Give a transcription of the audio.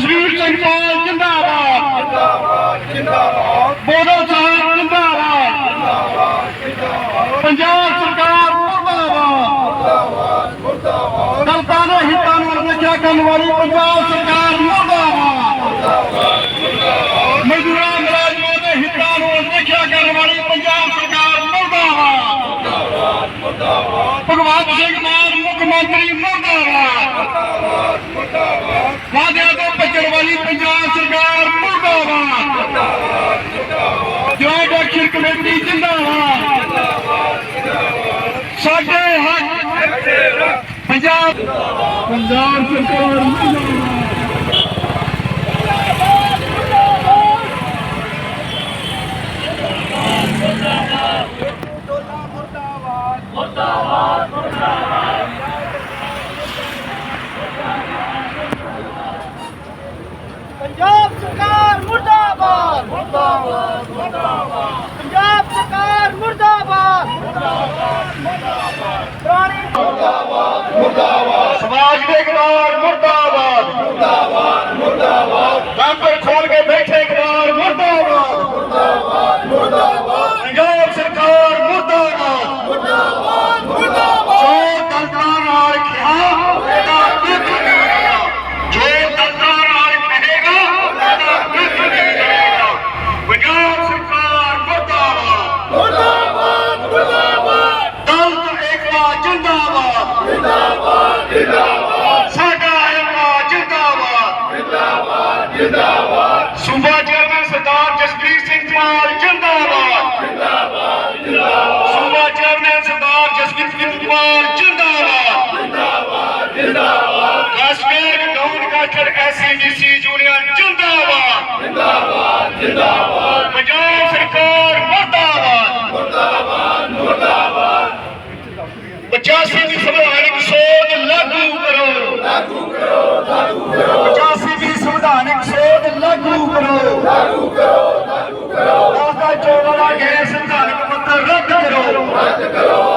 ਜਸਵੀਰ ਸਿੰਘ ਪਾਲ ਜਿੰਦਾਬਾਦ। ਜਿੰਦਾਬਾਦ ਜਿੰਦਾਬਾਦ ਬੋਦਲ ਸਾਹਿਬ ਜਿੰਦਾਬਾਦ। ਪੰਜਾਬ ਸਰਕਾਰ ਮੁਰਦਾਬਾਦ। ਮੁਰਦਾਬਾਦ ਦਲਤਾਂ ਦੇ ਹਿੱਤਾਂ ਨੂੰ ਰੱਖਿਆ ਕਰਨ ਵਾਲੀ ਪੰਜਾਬ ਸਰਕਾਰ ਮੁਰਦਾਬਾਦ। ਮਜ਼ਦੂਰਾਂ, ਮੁਲਾਜ਼ਮਾਂ ਦੇ ਹਿੱਤਾਂ ਨੂੰ ਰੱਖਿਆ ਕਰਨ ਵਾਲੀ ਪੰਜਾਬ ਸਰਕਾਰ ਮੁਰਦਾਬਾਦ। ਭਗਵੰਤ ਸਿੰਘ ਮਾਨ ਮੰਤਰੀ ਮੁਰਦਾਬਾਦ ਵਾਅਦਿਆਂ ਤੋਂ ਭੱਜਣ ਵਾਲੀ ਪੰਜਾਬ ਸਰਕਾਰ ਮੁਰਦਾਬਾਦ ਜੁਆਇੰਟ ਐਕਸ਼ਨ ਕਮੇਟੀ ਜਿੰਦਾਬਾਦ ਸਾਡੇ ਹੱਕ ਪੰਜਾਬ ਪੰਜਾਬ ਸਰਕਾਰ ਮੁਰਦਾਬਾਦ ਪੰਜਾਬ ਸਰਕਾਰ ਮੁਰਦਾਬਾਦ ਮੁਰਦਾਬਾਦ ਮੁਰਦਾਬਾਦ ਪੰਜਾਬ ਸਰਕਾਰ ਮੁਰਦਾਬਾਦ ਮੁਰਦਾਬਾਦ ਮੁਰਦਾਬਾਦ ਬਕਰ ਐਸਡੀਸੀ ਯੂਨੀਅਨ ਜਿੰਦਾਬਾਦ। ਜਿੰਦਾਬਾਦ ਜਿੰਦਾਬਾਦ। ਪੰਜਾਬ ਸਰਕਾਰ ਮੁਰਦਾਬਾਦ। ਮੁਰਦਾਬਾਦ ਮੁਰਦਾਬਾਦ। 85 ਦੀ ਸੰਵਿਧਾਨਕ ਸੋਧ ਲਾਗੂ ਕਰੋ। ਲਾਗੂ ਕਰੋ ਲਾਗੂ ਕਰੋ 85 ਦੀ ਸੰਵਿਧਾਨਕ ਸੋਧ ਲਾਗੂ ਕਰੋ। ਲਾਗੂ ਕਰੋ ਲਾਗੂ ਕਰੋ। ਦਾਤਾ ਚੋਣ ਵਾਲਾ ਗੈਰ ਸੰਵਿਧਾਨਕ ਪੱਤਰ ਰੱਦ ਕਰੋ। ਰੱਦ ਕਰੋ।